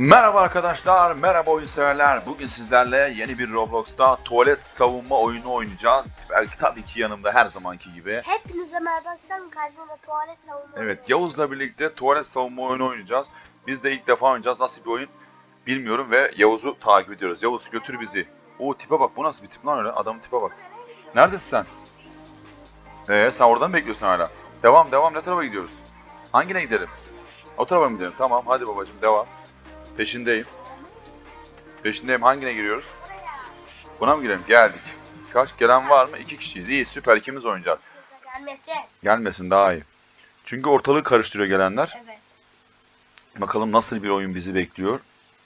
Merhaba arkadaşlar, merhaba oyun severler. Bugün sizlerle yeni bir Roblox'ta tuvalet savunma oyunu oynayacağız. Belki tabii ki yanımda her zamanki gibi. Hepinize merhaba arkadaşlar. Karşımda tuvalet savunma. Evet, Yavuz'la birlikte tuvalet savunma oyunu oynayacağız. Biz de ilk defa oynayacağız. Nasıl bir oyun bilmiyorum ve Yavuz'u takip ediyoruz. Yavuz götür bizi. O tipe bak, bu nasıl bir tip lan öyle? Adamın tipe bak. Neredesin sen? Ee, sen oradan mı bekliyorsun hala? Devam, devam. Ne tarafa gidiyoruz? Hangine gidelim? O tarafa mı gidelim? Tamam, hadi babacığım devam. Peşindeyim. Peşindeyim. Hangine giriyoruz? Buna mı girelim? Geldik. Kaç? Gelen var mı? İki kişiyiz. İyi süper. İkimiz oynayacağız. Gelmesi. Gelmesin daha iyi. Çünkü ortalığı karıştırıyor gelenler. Evet. Bakalım nasıl bir oyun bizi bekliyor.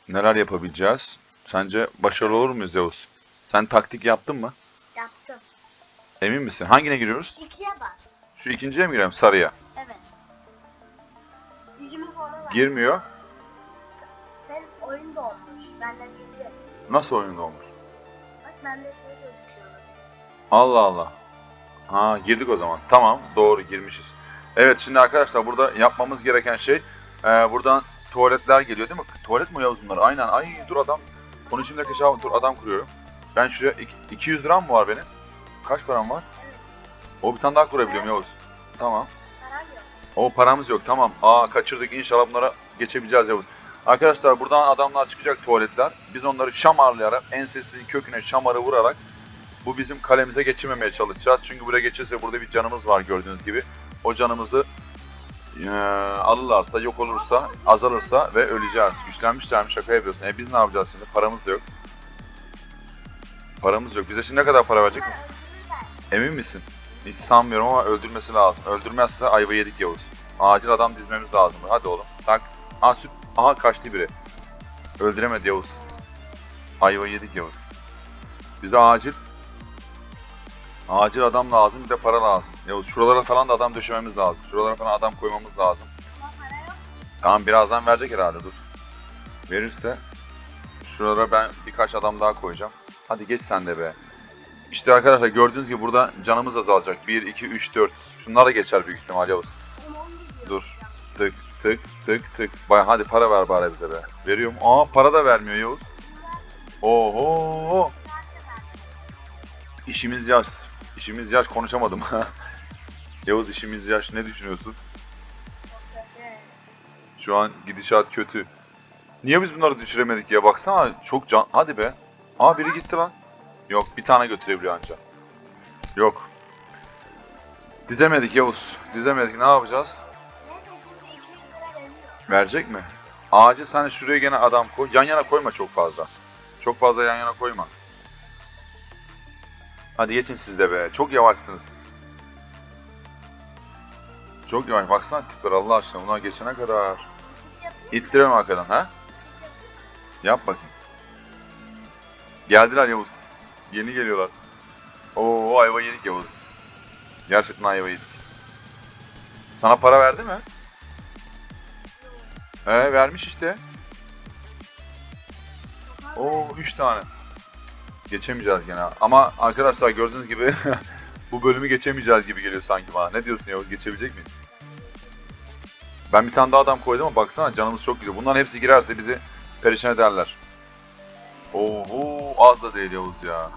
Neler yapabileceğiz? Sence başarılı olur muyuz Yavuz? Sen taktik yaptın mı? Yaptım. Emin misin? Hangine giriyoruz? İkiye bak. Şu ikinciye mi girelim? Sarıya. Evet. Girmiyor. Senin oyun da olmuş. Bende girdi. Nasıl oyunda olmuş? Bak bende şey gözüküyor. Allah Allah. Ha girdik o zaman. Tamam doğru girmişiz. Evet şimdi arkadaşlar burada yapmamız gereken şey e, buradan tuvaletler geliyor değil mi? Tuvalet mi Yavuz bunlar? Aynen. Ay dur adam. Konuşayım da keşke dur adam kuruyorum. Ben şuraya ik- 200 liram mı var benim? Kaç param var? O bir tane daha kurabiliyorum Yavuz. Tamam. Param yok. O paramız yok tamam. Aa kaçırdık inşallah bunlara geçebileceğiz Yavuz. Arkadaşlar buradan adamlar çıkacak tuvaletler. Biz onları şamarlayarak ensesinin köküne şamarı vurarak bu bizim kalemize geçirmemeye çalışacağız. Çünkü buraya geçirse burada bir canımız var gördüğünüz gibi. O canımızı eee, alırlarsa, yok olursa, azalırsa ve öleceğiz. Güçlenmişler mi şaka yapıyorsun. E biz ne yapacağız şimdi? Paramız da yok. Paramız yok. Bize şimdi ne kadar para verecek? Emin misin? Hiç sanmıyorum ama öldürmesi lazım. Öldürmezse ayva yedik Yavuz. Acil adam dizmemiz lazım. Hadi oğlum. Tak. Aha, süt. Aha kaçtı biri. Öldüremedi Yavuz. Ayva yedik Yavuz. Bize acil acil adam lazım bir de para lazım. Yavuz şuralara falan da adam döşememiz lazım. Şuralara falan adam koymamız lazım. Tamam birazdan verecek herhalde dur. Verirse şuralara ben birkaç adam daha koyacağım. Hadi geç sen de be. İşte arkadaşlar gördüğünüz gibi burada canımız azalacak. 1, 2, 3, 4. Şunlar da geçer büyük ihtimal Yavuz. Dur. Tık tık tık tık. Baya hadi para ver bari bize be. Veriyorum. Aa para da vermiyor Yavuz. Oho. İşimiz yaş. İşimiz yaş konuşamadım. Yavuz işimiz yaş ne düşünüyorsun? Şu an gidişat kötü. Niye biz bunları düşüremedik ya? Baksana çok can... Hadi be. Aa biri gitti lan. Yok bir tane götürebiliyor anca. Yok. Dizemedik Yavuz. Dizemedik. Ne yapacağız? Verecek mi? Ağacı sen şuraya gene adam koy. Yan yana koyma çok fazla. Çok fazla yan yana koyma. Hadi geçin siz de be. Çok yavaşsınız. Çok yavaş. Baksana tipler Allah aşkına. Bunlar geçene kadar. İttirelim arkadan ha? Yap bakayım. Geldiler Yavuz. Yeni geliyorlar. Oo ayva yedik Yavuz. Gerçekten ayva yedik. Sana para verdi mi? He vermiş işte. Oo 3 tane. Geçemeyeceğiz gene. Ama arkadaşlar gördüğünüz gibi bu bölümü geçemeyeceğiz gibi geliyor sanki bana. Ne diyorsun Yavuz? Geçebilecek miyiz? Ben bir tane daha adam koydum ama baksana canımız çok gidiyor. Bunların hepsi girerse bizi perişan ederler. Oho az da değil Yavuz ya.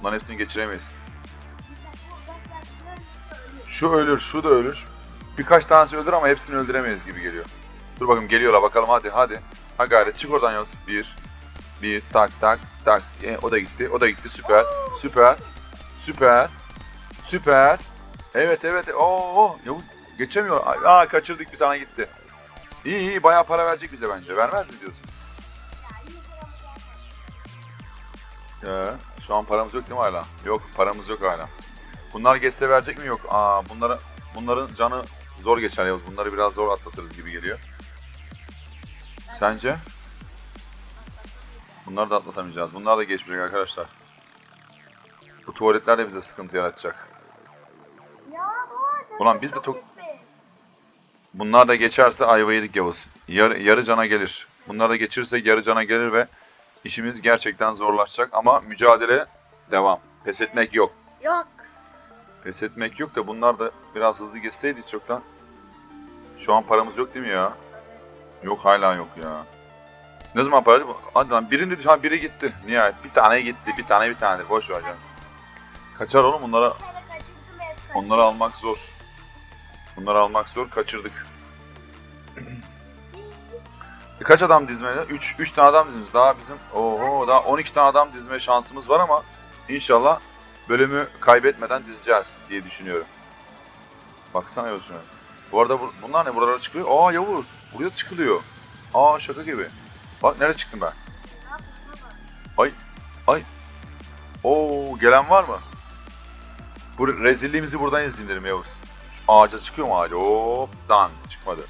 Bunların hepsini geçiremeyiz. Şu ölür, şu da ölür. Birkaç tanesi ölür ama hepsini öldüremeyiz gibi geliyor. Dur bakayım geliyorlar bakalım hadi hadi. Ha gayret çık oradan Yavuz. Bir. Bir tak tak tak. E, o da gitti. O da gitti. Süper. Süper. Süper. Süper. Evet evet. Oo Yavuz geçemiyor. Aa kaçırdık bir tane gitti. İyi iyi bayağı para verecek bize bence. Vermez mi diyorsun? Ee, şu an paramız yok değil mi hala? Yok paramız yok hala. Bunlar geçse verecek mi? Yok. Aa bunları bunların canı zor geçer Yavuz. Bunları biraz zor atlatırız gibi geliyor. Sence? Bunları da atlatamayacağız. Bunlar da geçmeyecek arkadaşlar. Bu tuvaletler de bize sıkıntı yaratacak. Ya bu Ulan biz de çok- Bunlar da geçerse ayva yedik Yavuz. Yarı, yarı cana gelir. Bunlar da geçirsek yarı cana gelir ve işimiz gerçekten zorlaşacak ama mücadele devam. Pes etmek yok. Yok. Pes etmek yok da bunlar da biraz hızlı geçseydi çoktan. Şu an paramız yok değil mi ya? Yok hala yok ya. Ne zaman para? Hadi lan birinde ha biri gitti. Nihayet bir tane gitti. Bir tane bir tane. Boş ver canım. Kaçar oğlum bunlara. Onları almak zor. Bunları almak zor. Kaçırdık. E kaç adam dizmeli? 3 3 tane adam dizmiş. Daha bizim oho daha 12 tane adam dizme şansımız var ama inşallah bölümü kaybetmeden dizeceğiz diye düşünüyorum. Baksana Yavuz'una. Bu arada bu, bunlar ne? Buralara çıkıyor. Aa Yavuz. Buraya çıkılıyor. Aa şaka gibi. Bak nereye çıktım ben? Yapayım baba? Oo gelen var mı? Bu rezilliğimizi buradan izleyin dedim Yavuz. Şu ağaca çıkıyor mu ağaca? Hop zan çıkmadı.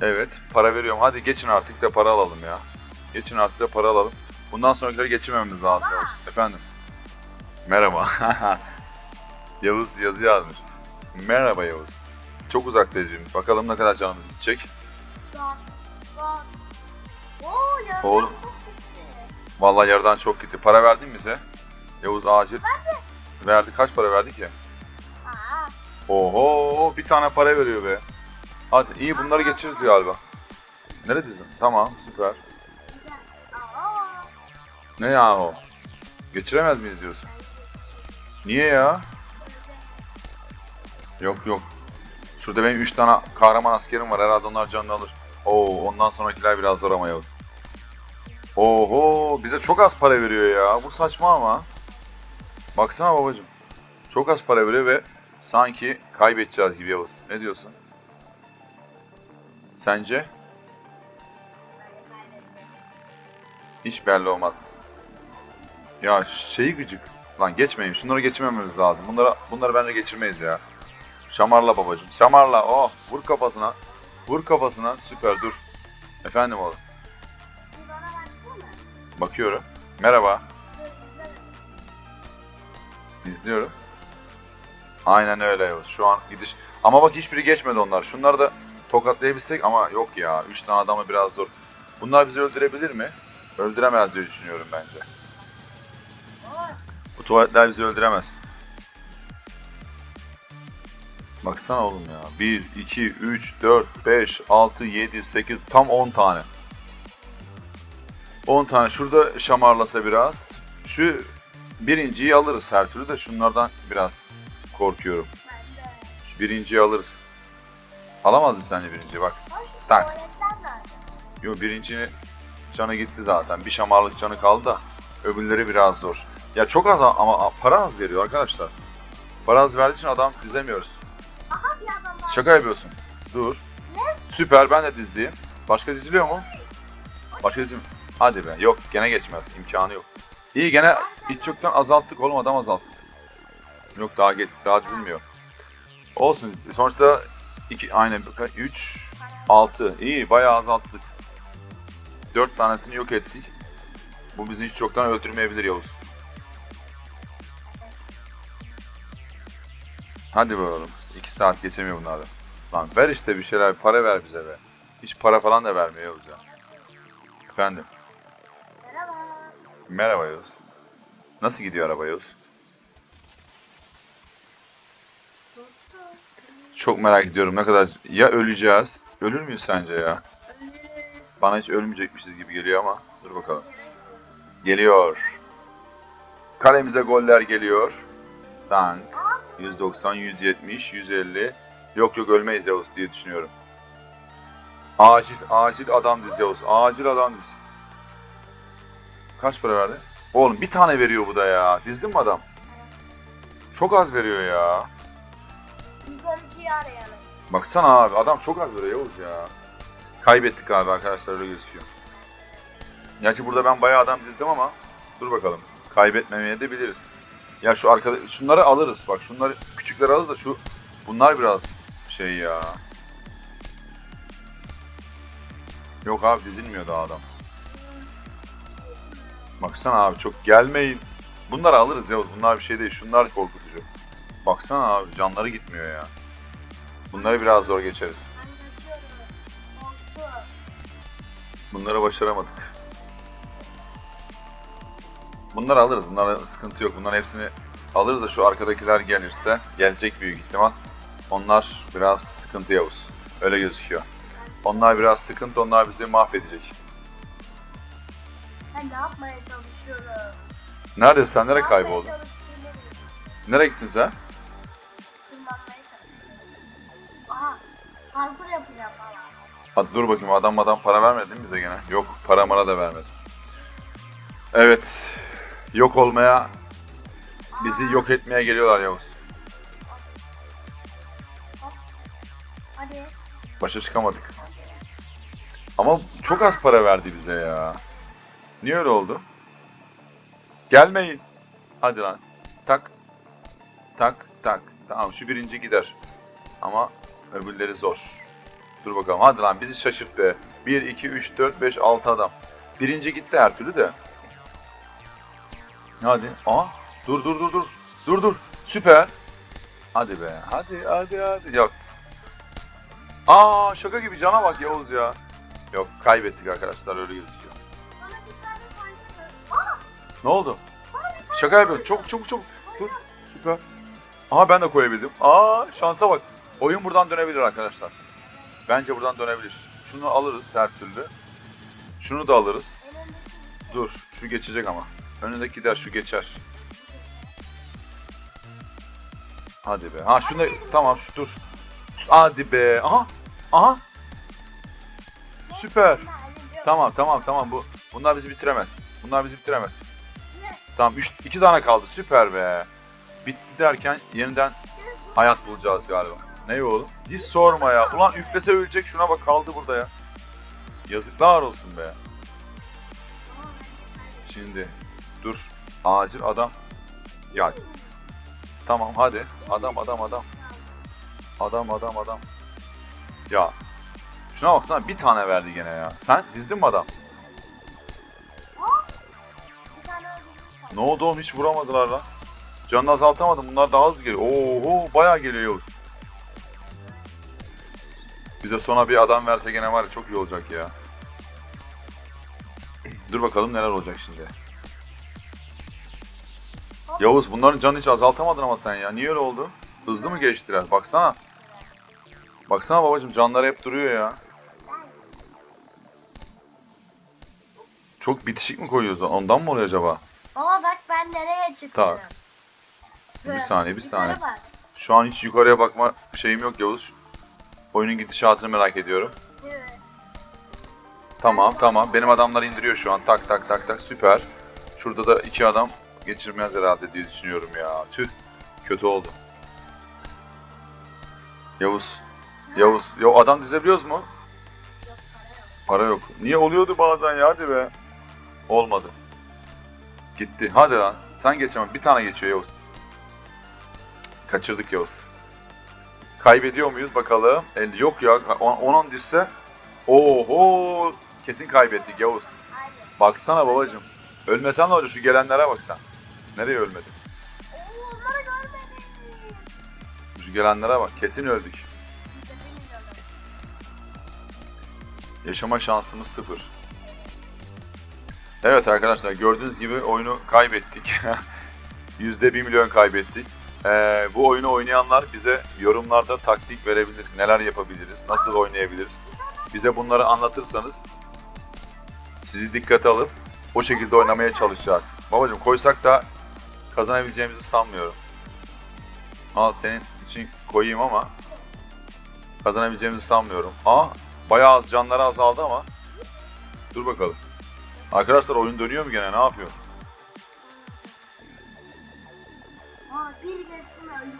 Evet para veriyorum. Hadi geçin artık da para alalım ya. Geçin artık da para alalım. Bundan sonrakileri geçirmememiz lazım Yavuz. Efendim. Merhaba. Yavuz yazı yazmış. Merhaba Yavuz. Çok uzaktayız. Bakalım ne kadar canımız gidecek. Bak. Bak. Oo Oğlum. çok gitti. Vallahi yerden çok gitti. Para verdin mi bize? Yavuz acil. Verdi. Kaç para verdi ki? Aa. Oho bir tane para veriyor be. Hadi iyi bunları geçiririz galiba. Nerede dizdin? Tamam süper. Güzel. Aa. Ne ya o? Geçiremez miyiz diyorsun? Niye ya? Yok yok. Şurada benim 3 tane kahraman askerim var. Herhalde onlar canını alır. Oo ondan sonrakiler biraz zor ama Yavuz. Oho bize çok az para veriyor ya. Bu saçma ama. Baksana babacım. Çok az para veriyor ve sanki kaybedeceğiz gibi Yavuz. Ne diyorsun? Sence? Hiç belli olmaz. Ya şeyi gıcık. Lan geçmeyin. Şunları geçirmememiz lazım. Bunları bunları bence geçirmeyiz ya. Şamarla babacım. Şamarla. Oh, vur kafasına. Vur kafasına. Süper dur. Efendim oğlum. Bakıyorum. Merhaba. İzliyorum. Aynen öyle Yavuz. Şu an gidiş. Ama bak hiçbiri geçmedi onlar. Şunları da tokatlayabilsek ama yok ya. 3 tane adamı biraz zor. Bunlar bizi öldürebilir mi? Öldüremez diye düşünüyorum bence. Bu tuvaletler bizi öldüremez. Baksana oğlum ya. 1, 2, 3, 4, 5, 6, 7, 8 tam 10 tane. 10 tane. Şurada şamarlasa biraz. Şu birinciyi alırız her türlü de şunlardan biraz korkuyorum. Şu birinciyi alırız. Alamaz mı sence birinciyi bak. Tak. Yo birincinin canı gitti zaten. Bir şamarlık canı kaldı da öbürleri biraz zor. Ya çok az ama para az veriyor arkadaşlar. Para az verdiği için adam dizemiyoruz. Şaka yapıyorsun. Dur. Süper ben de dizliyim. Başka diziliyor mu? Başka dizim. Hadi be. Yok gene geçmez. İmkanı yok. İyi gene hiç çoktan azalttık oğlum adam azalttık. Yok daha ge- daha dizilmiyor. Olsun. Sonuçta 2 aynı 3 6 iyi bayağı azalttık. 4 tanesini yok ettik. Bu bizi hiç çoktan öldürmeyebilir Yavuz. Hadi bakalım. 2 saat geçemiyor bunlardan. Lan ver işte bir şeyler, para ver bize be. Hiç para falan da vermiyor ya. Efendim. Merhaba. Merhaba Yavuz. Nasıl gidiyor araba Yavuz? Çok merak ediyorum ne kadar... Ya öleceğiz? Ölür müyüz sence ya? Bana hiç ölmeyecekmişiz gibi geliyor ama. Dur bakalım. Geliyor. Kalemize goller geliyor. Tank. 190, 170, 150. Yok yok ölmeyiz Yavuz diye düşünüyorum. Acil, acil adam diz Yavuz. Acil adam diz. Kaç para verdi? Oğlum bir tane veriyor bu da ya. Dizdin mi adam? Çok az veriyor ya. 112'yi arayalım. Baksana abi adam çok az veriyor Yavuz ya. Kaybettik abi arkadaşlar öyle gözüküyor. Gerçi burada ben bayağı adam dizdim ama dur bakalım. Kaybetmemeye de biliriz. Ya şu arkada şunları alırız bak şunları küçükleri alırız da şu bunlar biraz şey ya. Yok abi dizilmiyor daha adam. Baksana abi çok gelmeyin. Bunları alırız Yavuz bunlar bir şey değil şunlar korkutucu. Baksana abi canları gitmiyor ya. Bunları biraz zor geçeriz. Bunları başaramadık. Bunları alırız. Bunlara sıkıntı yok. Bunların hepsini alırız da şu arkadakiler gelirse gelecek büyük ihtimal. Onlar biraz sıkıntı Yavuz. Öyle gözüküyor. Onlar biraz sıkıntı, onlar bizi mahvedecek. Ben ne yapmaya çalışıyorum? Neredesin sen? Nereye kayboldun? Nereye gittin sen? Tırmanmaya çalışıyorum. Aha. Parkur yapacağım. Hadi dur bakayım adam adam para vermedi mi bize gene? Yok para mara da vermedi. Evet. Yok olmaya, bizi yok etmeye geliyorlar Yavuz. Hadi. Başa çıkamadık. Ama çok az para verdi bize ya. Niye öyle oldu? Gelmeyin. Hadi lan. Tak. Tak tak. Tamam şu birinci gider. Ama öbürleri zor. Dur bakalım hadi lan bizi şaşırt be. 1, 2, 3, 4, 5, 6 adam. Birinci gitti her türlü de. Hadi. Aa. Dur dur dur dur. Dur dur. Süper. Hadi be. Hadi hadi hadi. Yok. Aa şaka gibi cana bak Yavuz ya. Yok kaybettik arkadaşlar öyle gözüküyor. Ne oldu? Şaka yapıyorum. Çok çok çok. Dur. Süper. Aha ben de koyabildim. Aa şansa bak. Oyun buradan dönebilir arkadaşlar. Bence buradan dönebilir. Şunu alırız her türlü. Şunu da alırız. Dur şu geçecek ama. Önündeki gider şu geçer. Hadi be. Ha şunu tamam şu dur. Hadi be. Aha. Aha. Süper. Tamam tamam tamam bu. Bunlar bizi bitiremez. Bunlar bizi bitiremez. Tamam 3 2 tane kaldı. Süper be. Bitti derken yeniden hayat bulacağız galiba. Ne oğlum? Hiç sorma ya. Ulan üflese ölecek şuna bak kaldı burada ya. Yazıklar olsun be. Şimdi dur. Acil adam. Ya tamam hadi. Adam adam adam. Adam adam adam. Ya şuna baksana bir tane verdi gene ya. Sen dizdin mi adam? Ne oldu oğlum hiç vuramadılar lan. Canını azaltamadım bunlar daha hızlı geliyor. Oho bayağı geliyor. Bize sona bir adam verse gene var ya çok iyi olacak ya. Dur bakalım neler olacak şimdi. Yavuz bunların canını hiç azaltamadın ama sen ya. Niye öyle oldu? Hızlı mı geçtiler? Baksana. Baksana babacım canları hep duruyor ya. Çok bitişik mi koyuyoruz? Ondan mı oluyor acaba? Baba bak ben nereye çıktım. Tak. Bir saniye, bir Yukarı saniye. bak. Şu an hiç yukarıya bakma şeyim yok Yavuz. Oyunun gidişatını merak ediyorum. Evet. Tamam tamam. Benim adamlar indiriyor şu an. Tak tak tak tak. Süper. Şurada da iki adam geçirmez herhalde diye düşünüyorum ya. Tüh. Kötü oldu. Yavuz. Yavuz. Yo adam dizebiliyoruz mu? Para yok. Niye oluyordu bazen ya hadi be. Olmadı. Gitti. Hadi lan. Sen geçemem. Bir tane geçiyor Yavuz. Kaçırdık Yavuz. Kaybediyor muyuz bakalım. El yok ya. 10-10 dirse. Oho. Kesin kaybettik Yavuz. Baksana babacım. Ölmesen ne olacak? Şu gelenlere bak sen. Nereye ölmedin? Oo onları görmedim. Şu gelenlere bak. Kesin öldük. Yaşama şansımız sıfır. Evet arkadaşlar gördüğünüz gibi oyunu kaybettik. Yüzde bir milyon kaybettik. Ee, bu oyunu oynayanlar bize yorumlarda taktik verebilir. Neler yapabiliriz, nasıl oynayabiliriz. Bize bunları anlatırsanız sizi dikkate alıp o şekilde oynamaya çalışacağız. Babacım koysak da kazanabileceğimizi sanmıyorum. Al senin için koyayım ama kazanabileceğimizi sanmıyorum. Aa bayağı az canları azaldı ama dur bakalım. Arkadaşlar oyun dönüyor mu gene ne yapıyor?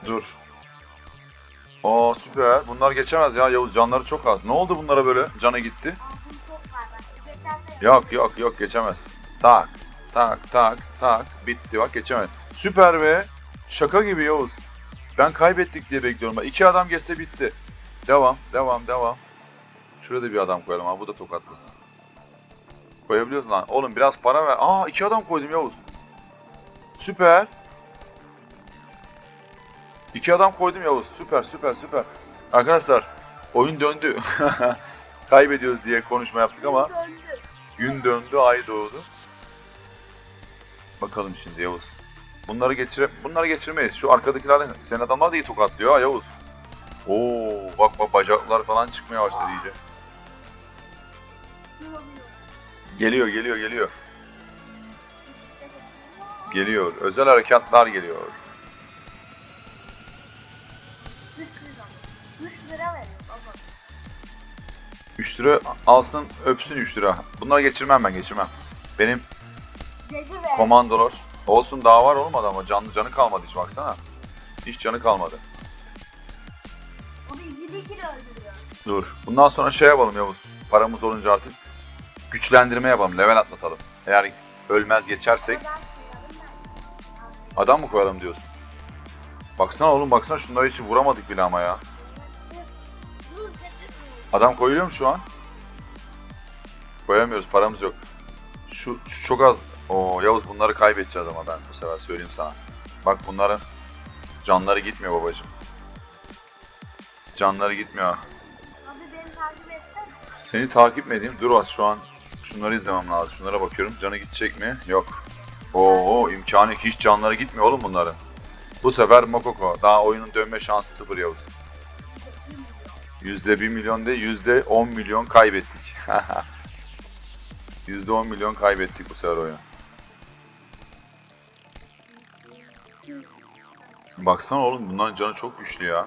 Dur. Aa süper. Bunlar geçemez ya Yavuz canları çok az. Ne oldu bunlara böyle? Canı gitti. Yok yok yok geçemez. Tak tak tak tak bitti bak geçemez. Süper be. Şaka gibi Yavuz. Ben kaybettik diye bekliyorum. İki adam geçse bitti. Devam devam devam. Şurada bir adam koyalım ha bu da tokatlasın. Koyabiliyoruz lan. Oğlum biraz para ver. Aa iki adam koydum Yavuz. Süper. İki adam koydum Yavuz. Süper süper süper. Arkadaşlar oyun döndü. Kaybediyoruz diye konuşma yaptık ama. Gün döndü, ay doğdu. Bakalım şimdi Yavuz. Bunları geçire bunları geçirmeyiz. Şu arkadakilerden senin adamlar da iyi tokatlıyor ha Yavuz. Oo bak bak bacaklar falan çıkmaya başladı iyice. Geliyor geliyor geliyor. Geliyor. Özel harekatlar geliyor. 3 lira. 3 lira veriyor baba. 3 lira alsın öpsün 3 lira. Bunları geçirmem ben geçirmem. Benim komandolar olsun daha var olmadı ama canlı canı kalmadı hiç baksana. Hiç canı kalmadı. o da 7 kilo öldürüyor. Dur. Bundan sonra şey yapalım Yavuz. Paramız olunca artık güçlendirme yapalım. Level atlatalım. Eğer ölmez geçersek adam mı koyalım diyorsun? Baksana oğlum baksana şunları hiç vuramadık bile ama ya. Adam koyuyor mu şu an? Koyamıyoruz paramız yok. Şu, şu çok az. Oo Yavuz bunları kaybedeceğiz ama ben bu sefer söyleyeyim sana. Bak bunların canları gitmiyor babacım. Canları gitmiyor. Abi beni takip etsene. Seni takip mi edeyim? Dur az şu an şunları izlemem lazım. Şunlara bakıyorum. Canı gidecek mi? Yok. Oo imkanı. Hiç canları gitmiyor oğlum bunların. Bu sefer Mokoko. Daha oyunun dönme şansı sıfır Yavuz. Yüzde bir milyon değil, yüzde on milyon kaybettik. Yüzde on milyon kaybettik bu sefer oyunu. Baksana oğlum bunların canı çok güçlü ya.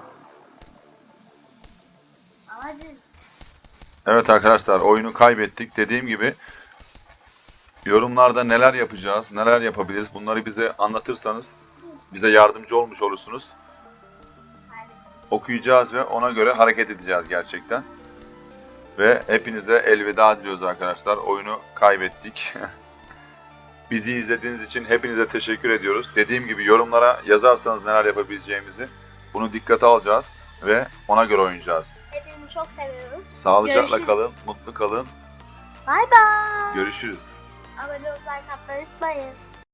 Hadi. Evet arkadaşlar oyunu kaybettik. Dediğim gibi yorumlarda neler yapacağız, neler yapabiliriz bunları bize anlatırsanız bize yardımcı olmuş olursunuz. Okuyacağız ve ona göre hareket edeceğiz gerçekten. Ve hepinize elveda diliyoruz arkadaşlar. Oyunu kaybettik. Bizi izlediğiniz için hepinize teşekkür ediyoruz. Dediğim gibi yorumlara yazarsanız neler yapabileceğimizi bunu dikkate alacağız ve ona göre oynayacağız. Hepinizi çok seviyoruz. Sağlıcakla Görüşürüz. kalın, mutlu kalın. Bay bay. Görüşürüz. Abone olmayı, unutmayın.